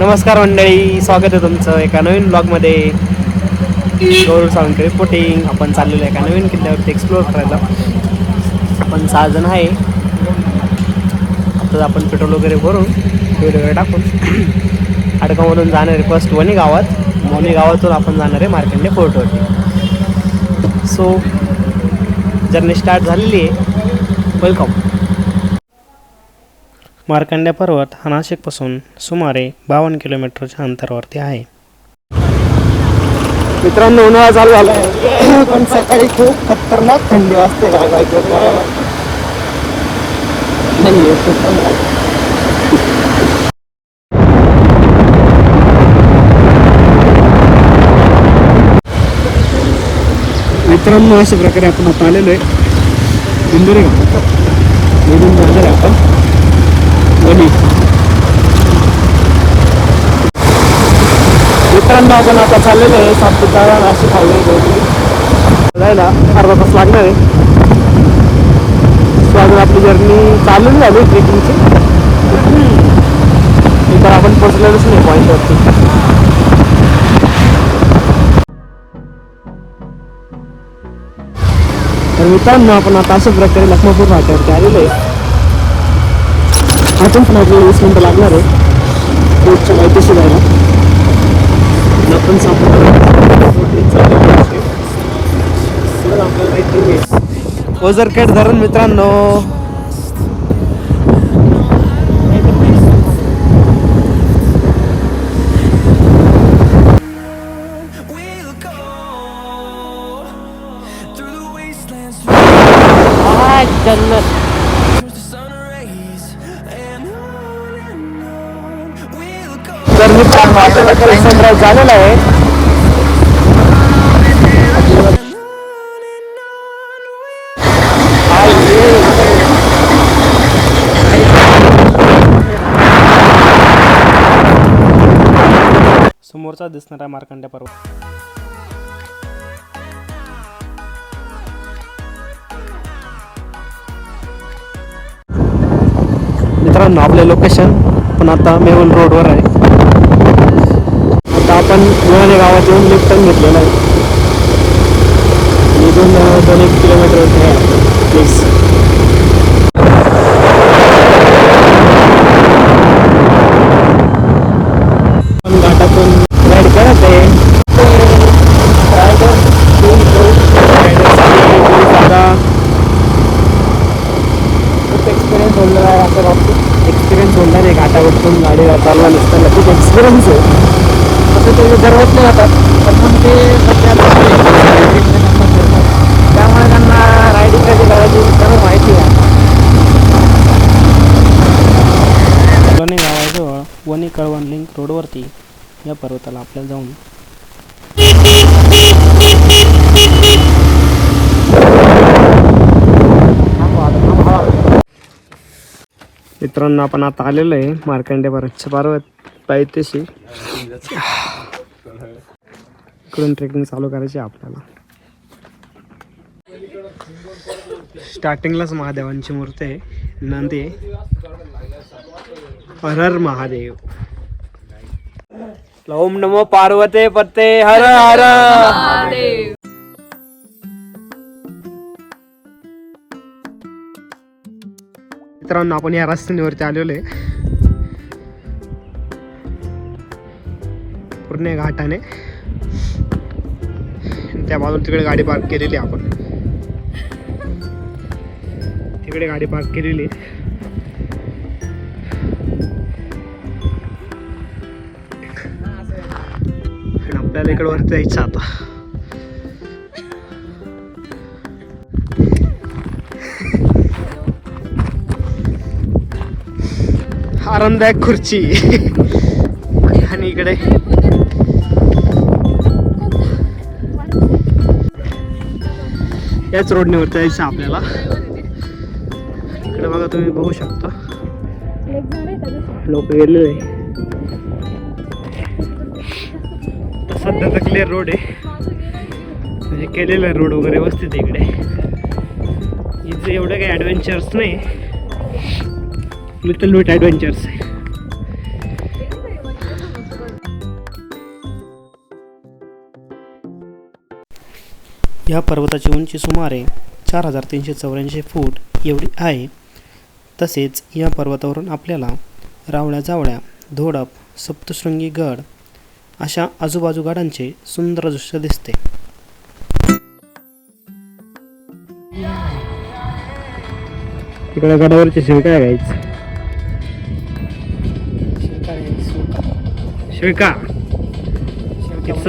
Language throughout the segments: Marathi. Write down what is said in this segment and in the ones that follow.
नमस्कार मंडळी स्वागत आहे तुमचं एका नवीन ब्लॉगमध्ये गौरव सावंत रिपोर्टिंग आपण चाललेलो आहे एका नवीन किल्ल्यावरती एक्सप्लोअर करायला. आपण सहा जण आहे. आता आपण पेट्रोल वगैरे भरून व्हिडिओ वगैरे टाकून. अडगावमधून जाणार आहे फर्स्ट वणी गावात. वणी गावातून आपण जाणार आहे मार्कंडे फोर्टवरती सो जर्नी स्टार्ट झालेली आहे. वेलकम मार्कंड्या पर्वत हा नाशिकपासून सुमारे बावन्न किलोमीटरच्या अंतरावरती आहे. मित्रांनो उन्हाळा चालू झाला आहे पण सकाळी खूप खतरनाक थंडी वाजते मित्रांनो अशा प्रकारे आपण आता आलेलो आहे. इंदोरी गावात आपण. वणी मित्रांनो आपण आता चाललेलो आहे सातपुतारा नाशिक हायवे जायला अर्धा तास लागणार आहे. सो अजून आपली जर्नी चालू नाही झाली ट्रेकिंगची इतर आपण पोचलेलोच नाही पॉईंटवरती तर मित्रांनो आपण आता अशा प्रकारे लखमापूर फाट्यावरती आलेलो आहे. अजून पण आपल्याला वीस मिनटं लागणार आहे. रोडच्या माहितीशी जायला. आपण ओझरखेड धरण मित्रांनो. जन्नत. Go. तर मित्रांनो सनराईज झालेला आहे. समोरचा दिसणारा मार्कंड्या पर्वत मित्रांनो आपले लोकेशन पण आता मेहुल रोडवर आहे. आपण मिळाले गावात येऊन लिफ्टन घेतलेलं आहे इथून दोन एक किलोमीटर आहे. प्लीज घाटातून राईड करत आहे. एक्सपिरियन्स होणार आहे असं बाबतीत एक्सपिरियन्स होणार आहे. घाटावरतून गाडी चालवा नसताना खूप एक्सपिरियन्स आहे तसं ते दररोज नाही जातात पण मग ते सध्या त्यामुळे त्यांना रायडिंग कशी करायची त्यांना माहिती आहे लोणी गावाजवळ वणी कळवण लिंक रोडवरती या पर्वताला आपल्याला जाऊन मित्रांनो आपण आता आलेलो आहे मार्कंडे पर्वतच्या पर्वत पायथ्याशी. इकडून ट्रेकिंग चालू करायची आहे आपल्याला. स्टार्टिंगलाच महादेवांची मूर्ती आहे. नंदी आहे. हर हर महादेव ओम नमो पार्वते पते हर हर मित्रांनो आपण या रस्त्यावरती आलेलो आहे. पूर्ण घाटाने. त्या बाजूला तिकडे गाडी पार्क केलेली आपण. तिकडे गाडी पार्क केलेली आपल्याला इकडे वरती जायचं आता. आरामदायक खुर्ची. आणि इकडे. याच रोडने वरती जायचं आपल्याला. इकडे बघा तुम्ही बघू शकता. लोक गेलेले सध्या तर क्लिअर रोड आहे. म्हणजे केलेला रोड वगैरे व्यवस्थित इकडे. इथं एवढं काही ॲडव्हेंचर्स नाही. लिटल लुट ॲडव्हेंचर्स आहे. या पर्वताची उंची सुमारे चार हजार तीनशे चौऱ्याऐंशी फूट एवढी आहे. तसेच या पर्वतावरून आपल्याला रावळ्या जावळ्या धोडप सप्तशृंगी गड अशा आजूबाजू गडांचे सुंदर दृश्य दिसते. तिकडे गडावरची शिवका आहे गाईच शिवका इट्स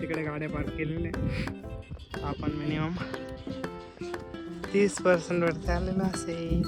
तिकडे गाड्या पार्क केलेल्या आपण मिनिमम तीस पर्सेंट वरती आलेलो असेल.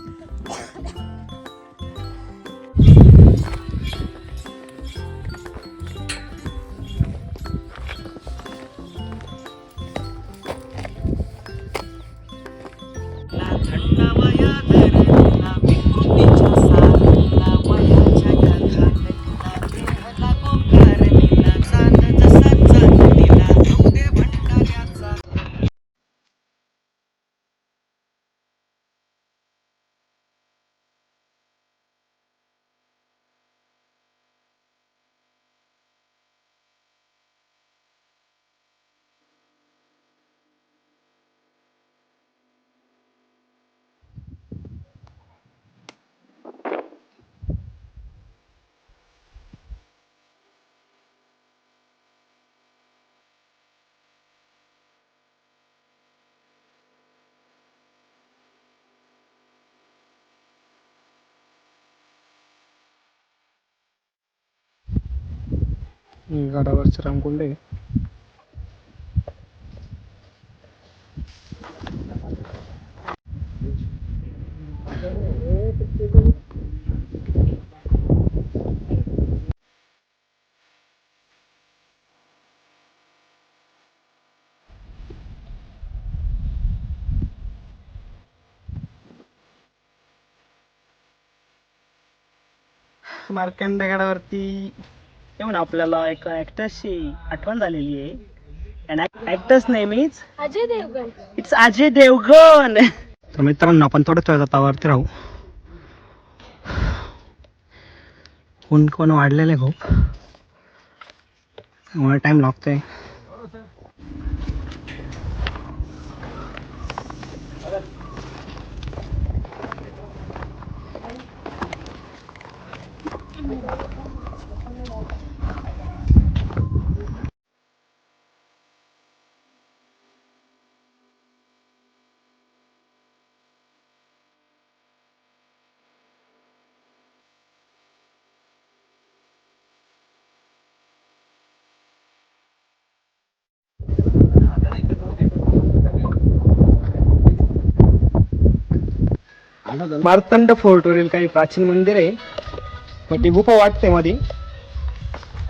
गडावरचे रामकुंड आहे मार्कंड गडावरती येऊन आपल्याला एका ऍक्टर्सची आठवण झालेली आहे. And actor's name is Ajay Devgan. It's Ajay Devgan. तर मित्रांनो आपण थोड्याच वेळात तावावरती राहू. ऊन कोण वाढलेलं आहे खूप. त्यामुळे टाइम लागतोय. मार्तंड फोर्टवरील काही प्राचीन मंदिर आहे. पण ती गुफा वाटते मध्ये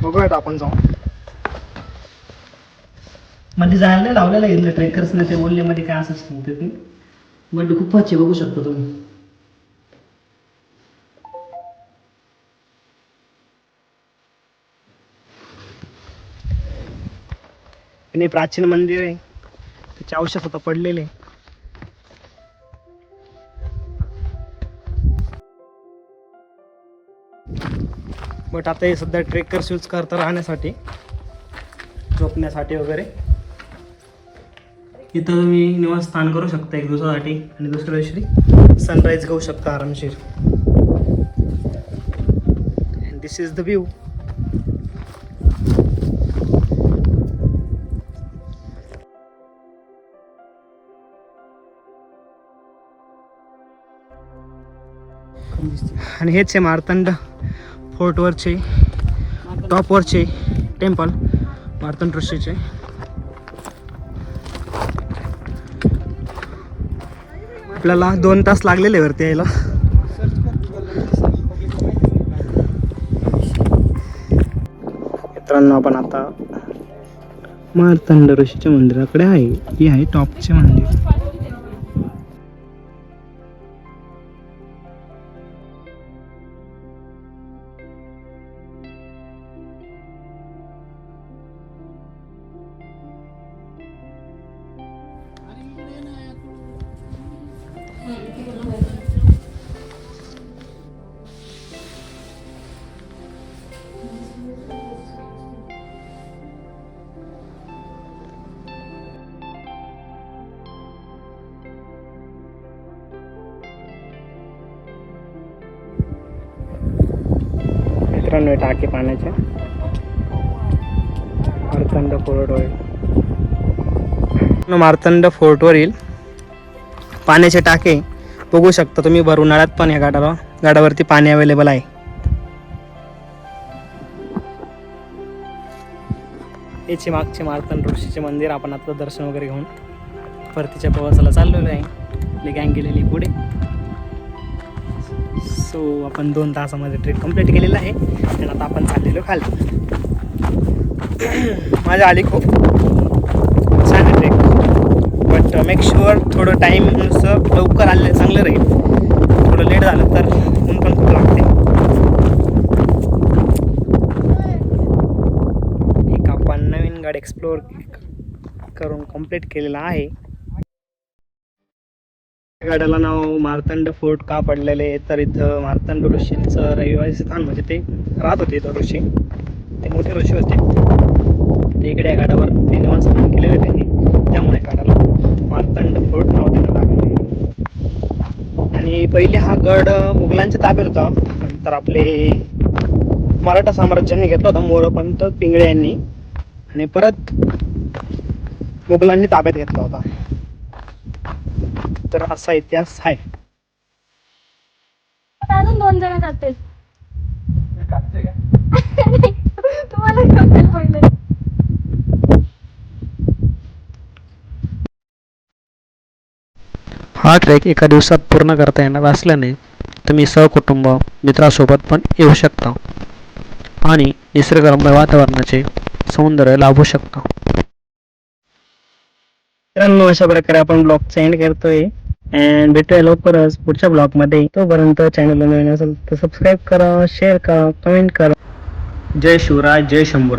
बघूयात आपण जाऊन. मध्ये जायला नाही लावलेलं घेतलं ट्रेकर्सने ते बोलले मध्ये काय असं सांगते ते. बट गुफाचे बघू शकता तुम्ही. आणि प्राचीन मंदिर आहे. त्याचे अवशेष आता पडलेले. बट आता हे सध्या ट्रेकर्स यूज करता राहण्यासाठी झोपण्यासाठी वगैरे. इथं तुम्ही निवासस्थान करू शकता एक दिवसासाठी आणि दुसऱ्या दिवशी सनराईज घेऊ शकता आरामशीर. दिस इज द व्ह्यू आणि हेच आहे मार्तंड. फोर्टवरचे टॉपवरचे टेम्पल मार्तंड ऋषीचे. आपल्याला दोन तास लागलेले वरती यायला. मित्रांनो आपण आता मार्तंड ऋषीच्या मंदिराकडे आहे. ही आहे टॉपचे मंदिर. मित्रांनो टाके पाण्याचे मार्तंड फोर्ट मार्तंड फोर्टवर येईल पाण्याचे टाके बघू शकता तुम्ही भर उन्हाळ्यात पण या गाडाला. गाडावरती पाणी अवेलेबल आहे. याचे मागचे मारतन ऋषीचे मंदिर आपण आता दर्शन वगैरे घेऊन परतीच्या प्रवासाला चाललेलो आहे. आपली गँग गेलेली पुढे. सो आपण दोन तासामध्ये ट्रिप कंप्लीट केलेला आहे. आणि आता आपण चाललेलो खाली माझ्या आली खूप. बट मेक शुअर थोडं टाईम लवकर आलेलं चांगलं राहील. थोडं लेट झालं तर ऊन पण खूप लागते. एक आपण नवीन गाडी एक्सप्लोअर करून कंप्लीट केलेला आहे. गाड्याला नाव मार्तंड फोर्ट का पडलेले तर इथं मार्तंड ऋषींचं रहिवासी स्थान म्हणजे ते राहत होते इथं ऋषी. ते मोठे ऋषी होते. ते इकडे या गाड्यावर ते निवासस्थान केलेले त्यांनी. त्यामुळे गाड्याला मार्तंड फोर्ट नाव देण्यात आलेलं आहे आणि पहिले हा गड मुघलांच्या ताब्यात होता. नंतर आपले मराठा साम्राज्याने घेतला होता मोरपंत पिंगळे यांनी. आणि परत मुघलांनी ताब्यात घेतला होता. तर असा इतिहास आहे. अजून दोन जण जातील. तुम्हाला पहिले. हा ट्रेक एका दिवसात पूर्ण करता येणार असल्याने तुम्ही सहकुटुंब मित्रासोबत पण येऊ शकता आणि निसर्गरम्य वातावरणाचे सौंदर्य लाभू शकता. मित्रांनो अशा प्रकारे आपण ब्लॉगचा एंड करतोय. अँड भेटूया लवकरच पुढच्या ब्लॉगमध्ये. तोपर्यंत चॅनलला नवीन असेल तर सबस्क्राईब करा शेअर करा कमेंट करा. जय शिवराय जय शंभूराज